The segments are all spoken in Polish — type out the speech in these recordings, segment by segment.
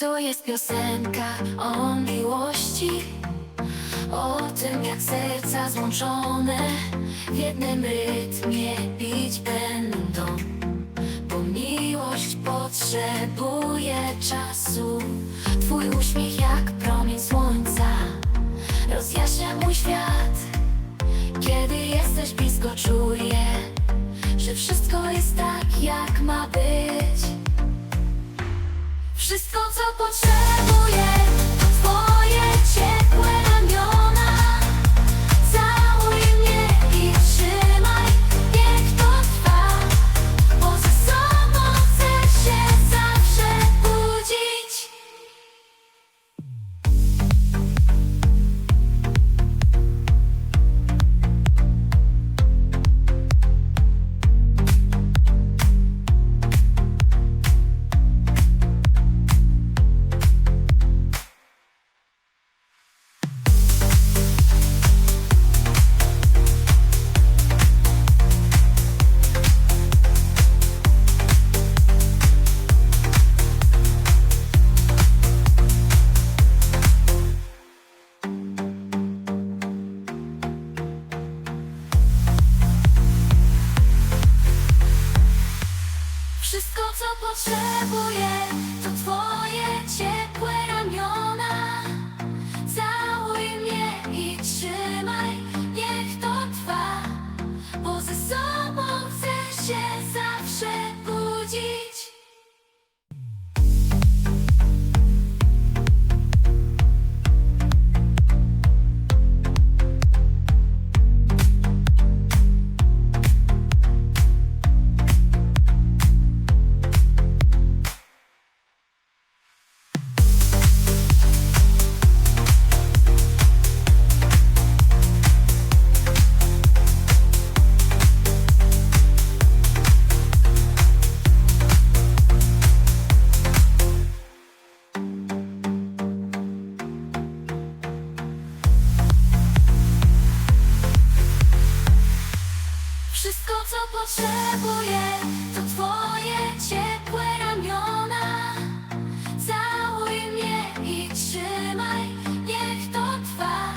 To jest piosenka o miłości O tym jak serca złączone W jednym rytmie bić będą. Bo miłość potrzebuje czasu. Twój uśmiech jak promień słońca Rozjaśnia mój świat. Kiedy jesteś blisko czuję Że wszystko jest tak jak ma być wszystko, co potrzebuję, co potrzebuję, to Twoje ciepłe potrzebuję To twoje ciepłe ramiona. Całuj mnie i trzymaj Niech to trwa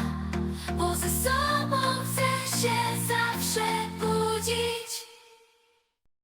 Bo ze sobą